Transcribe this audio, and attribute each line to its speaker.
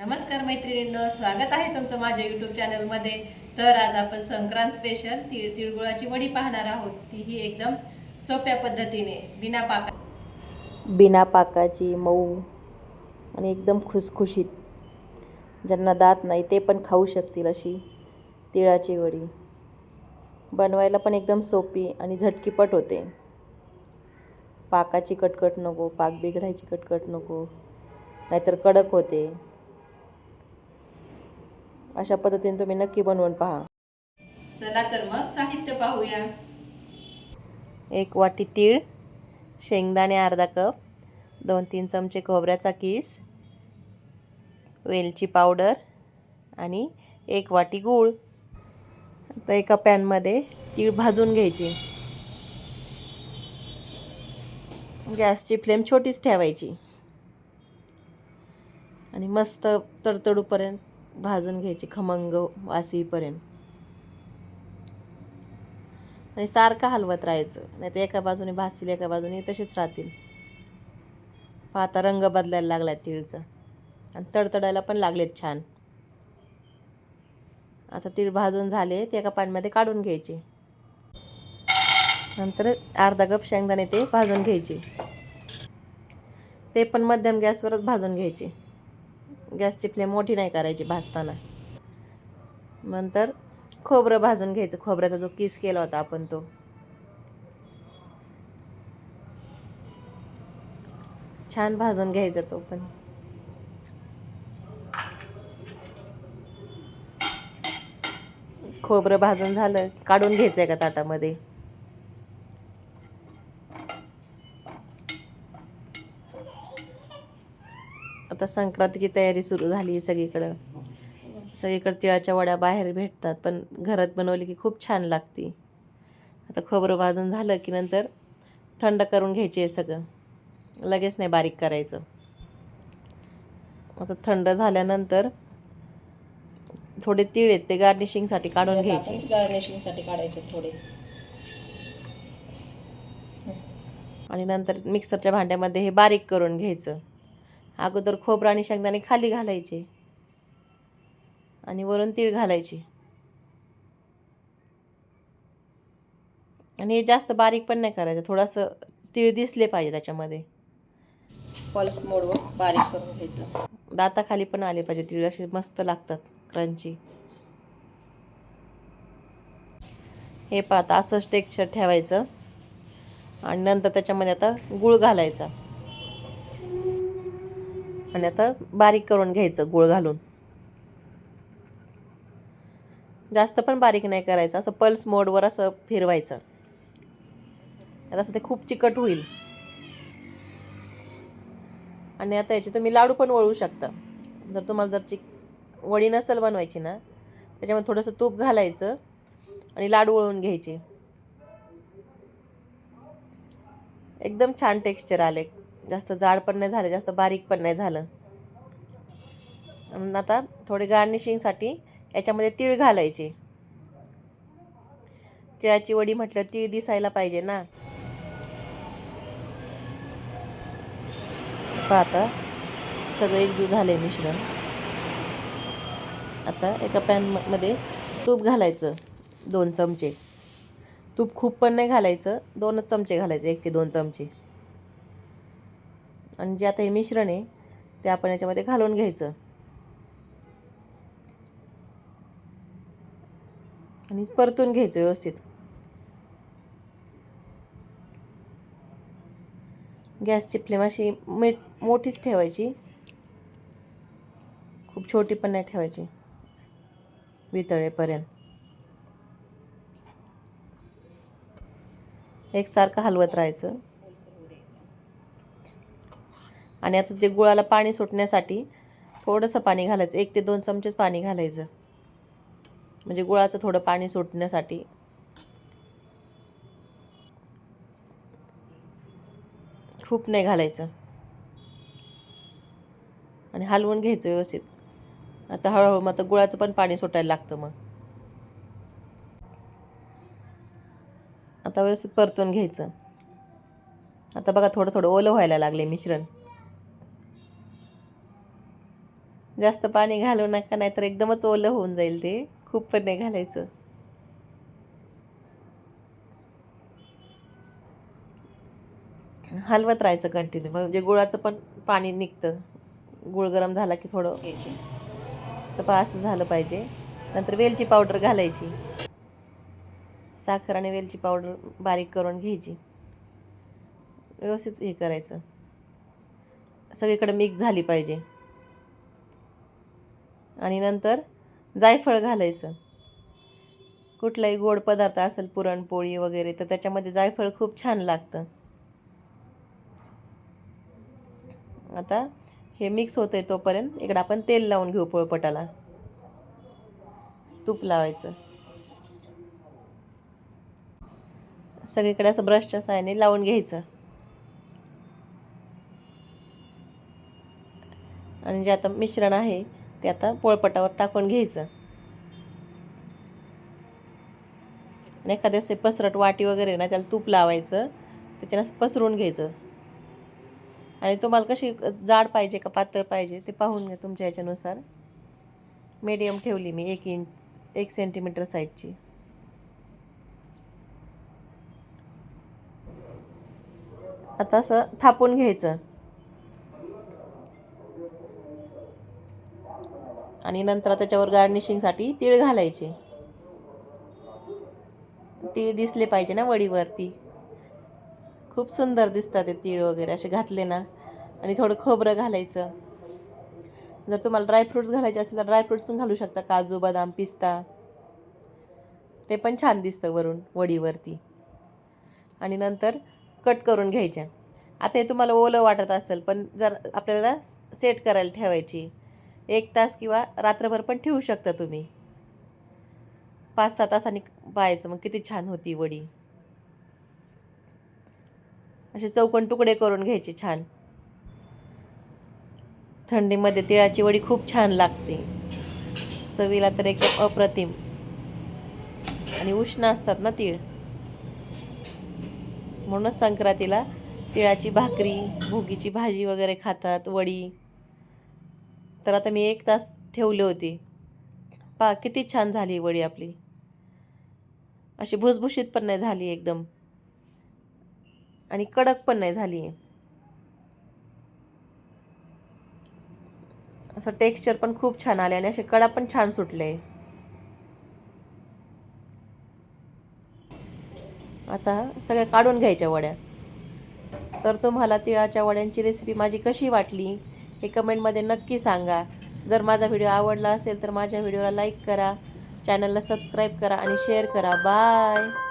Speaker 1: नमस्कार मैत्रिणींनो स्वागत आहे तुमचं माझ्या यूट्यूब चॅनलमध्ये तर आज आपण संक्रांत स्पेशल तीळ तिळगुळाची वडी पाहणार आहोत. तीही एकदम सोप्या पद्धतीने बिना पाका
Speaker 2: बिना पाकाची मऊ आणि एकदम खुसखुशीत. ज्यांना दात नाही ते पण खाऊ शकतील अशी तिळाची वडी. बनवायला पण एकदम सोपी आणि झटकीपट होते. पाकाची कटकट नको पाक बिघडायची कटकट नको. नाहीतर कडक होते. अशा पद्धतीने तुम्ही नक्की बनवून पहा.
Speaker 1: चला तर मग साहित्य पाहूया.
Speaker 2: एक वाटी तीळ शेंगदाणे अर्धा कप दोन तीन चमचे खोबऱ्याचा किस वेलची पावडर आणि एक वाटी गूळ. आता एका पॅनमध्ये तीळ भाजून घ्यायची. गॅसची फ्लेम छोटीच ठेवायची. आणि मस्त तडतडूपर्यंत भाजून घ्यायची खमंग वासीपर्यंत. आणि सारखं हलवत राहायचं. नाही तर एका बाजूने भाजतील एका बाजूने तसेच राहतील. पाहता रंग बदलायला लागला तिळचा. आणि तडतडायला पण लागलेत छान. आता तीळ भाजून झाले ते एका पाण्यामध्ये काढून घ्यायचे. नंतर अर्धा कप शेंगदाणे ते भाजून घ्यायचे. ते पण मध्यम गॅसवरच भाजून घ्यायचे. गॅसची फ्लेम मोठी नाही करायची भाजताना. नंतर खोबरं भाजून घ्यायचं. खोबऱ्याचा जो किस केला होता आपण तो. छान भाजून घ्यायचा तो पण. खोबरं भाजून झालं. काढून घ्यायचं आहे का ताटामध्ये? आता संक्रांतीची तयारी सुरू झाली आहे सगळीकडं. सगळीकडे तिळाच्या वड्या बाहेर भेटतात पण घरात बनवली की खूप छान लागते. आता खोबरं भाजून झालं की नंतर थंड करून घ्यायचे सगळं. लगेच नाही बारीक करायचं. असं थंड झाल्यानंतर थोडे तीळ आहेत ते गार्निशिंगसाठी काढून घ्यायचे.
Speaker 1: गार्निशिंगसाठी काढायचे थोडे.
Speaker 2: आणि नंतर मिक्सरच्या भांड्यामध्ये हे बारीक करून घ्यायचं. अगोदर खोबरं आणि शेंगदाणे खाली घालायचे. आणि वरून तीळ घालायची. आणि हे जास्त बारीक पण नाही करायचं. थोडंसं तीळ दिसले पाहिजे त्याच्यामध्ये.
Speaker 1: पल्स मोडवर बारीक करून घ्यायचं.
Speaker 2: दाताखाली पण आले पाहिजे तीळ. असे मस्त लागतात क्रंची. हे पाहता असंच टेक्स्चर ठेवायचं. आणि नंतर त्याच्यामध्ये आता गूळ घालायचा. आणि आता बारीक करून घ्यायचं गूळ घालून. जास्त पण बारीक नाही करायचं असं पल्स मोडवर असं फिरवायचं. आता असं ते खूप चिकट होईल. आणि आता याचे तुम्ही लाडू पण वळू शकता. जर तुम्हाला जर चिक वडी नसेल बनवायची ना त्याच्यामध्ये थोडंसं तूप घालायचं आणि लाडू वळून घ्यायचे. एकदम छान टेक्स्चर आले. जास्त जाड पण नाही झालं जास्त बारीक पण नाही झालं. आणि आता थोडे गार्निशिंगसाठी याच्यामध्ये तीळ घालायचे. तिळाची वडी म्हटलं तीळ दिसायला पाहिजे ना. पाहता सगळं एकजू झालं आहे मिश्रण. आता एका पॅनमध्ये तूप घालायचं दोन चमचे. तूप खूप पण नाही घालायचं दोनच चमचे घालायचे एक ते दोन चमचे. आणि जे आता हे मिश्रण आहे ते आपण याच्यामध्ये घालून घ्यायचं. आणि परतून घ्यायचं व्यवस्थित. गॅसची फ्लेम अशी मीठ मोठीच ठेवायची. खूप छोटी पण नाही ठेवायची. वितळेपर्यंत. एकसारखं हलवत राहायचं. आणि आता ते गुळाला पाणी सुटण्यासाठी थोडंसं पाणी घालायचं. एक ते दोन चमचेच पाणी घालायचं. म्हणजे गुळाचं थोडं पाणी सुटण्यासाठी. खूप नाही घालायचं. आणि हलवून घ्यायचं व्यवस्थित. आता हळूहळू मग आता गुळाचं पण पाणी सुटायला लागतं मग. आता व्यवस्थित परतून घ्यायचं. आता बघा थोडं थोडं ओलं व्हायला लागले मिश्रण. जास्त पाणी घालू नका नाहीतर एकदमच ओलं होऊन जाईल ते. खूप पण नाही घालायचं. हलवत राहायचं कंटिन्यू म्हणजे गुळाचं पण पाणी निघतं. गुळ गरम झाला की थोडं घ्यायचे. तर पहा असं झालं पाहिजे. नंतर वेलची पावडर घालायची. साखर आणि वेलची पावडर बारीक करून घ्यायची. व्यवस्थित हे करायचं. सगळीकडे मिक्स झाली पाहिजे. आणि नंतर जायफळ घालायचं. कुठलाही गोड पदार्थ असेल पुरणपोळी वगैरे तर त्याच्यामध्ये जायफळ खूप छान लागतं. आता हे मिक्स होतं आहे तोपर्यंत इकडं आपण तेल लावून घेऊ पोळपटाला. तूप लावायचं. सगळीकडे असं ब्रशच्या सहाय्याने लावून घ्यायचं. आणि जे आता मिश्रण आहे ते आता पोळपटावर टाकून घ्यायचं. आणि एखाद्या असे पसरट वाटी वगैरे ना त्याला तूप लावायचं त्याच्यानं असं पसरून घ्यायचं. आणि तुम्हाला कशी जाड पाहिजे का पातळ पाहिजे ते पाहून घ्या तुमच्या ह्याच्यानुसार मीडियम ठेवली मी एक इंच एक सेंटीमीटर साईजची. आता असं थापून घ्यायचं. आणि नंतर त्याच्यावर गार्निशिंगसाठी तीळ घालायचे. तीळ दिसले पाहिजे ना वडीवरती. खूप सुंदर दिसतात ते तीळ वगैरे असे घातले ना. आणि थोडं खोबरं घालायचं. जर तुम्हाला ड्रायफ्रूट्स घालायचे असेल तर ड्रायफ्रूट्स पण घालू शकता. काजू बदाम पिस्ता. ते पण छान दिसतं वरून वडीवरती. आणि नंतर कट करून घ्यायच्या आता हे तुम्हाला ओलं वाटत असेल पण जर आपल्याला सेट करायला ठेवायची एक तास किंवा रात्रभर पण ठेवू शकता तुम्ही. पाच सहा तासांनी पाहायचं मग किती छान होती वडी. असे चौकण तुकडे करून घ्यायचे छान. थंडीमध्ये तिळाची वडी खूप छान लागते. चवीला तर एकदम अप्रतिम. आणि उष्ण असतात ना तीळ. म्हणूनच संक्रांतीला तिळाची भाकरी भोगीची भाजी वगैरे खातात वडी. तर आता मी एक तास ठेवली होती. पा किती छान झाली वडी आपली. अशी भुसभुशीत पण नाही झाली एकदम. आणि कडक पण नाही झाली. असं टेक्स्चर पण खूप छान आले आणि असे कडा पण छान सुटले. आता सगळ्या काढून घ्यायच्या वड्या. तर तुम्हाला तिळाच्या वड्यांची रेसिपी माझी कशी वाटली? हे कमेंटमध्ये नक्की सांगा. जर माझा व्हिडिओ आवडला असेल तर माझ्या व्हिडिओला लाईक करा. चॅनलला सबस्क्राईब करा आणि शेअर करा. बाय!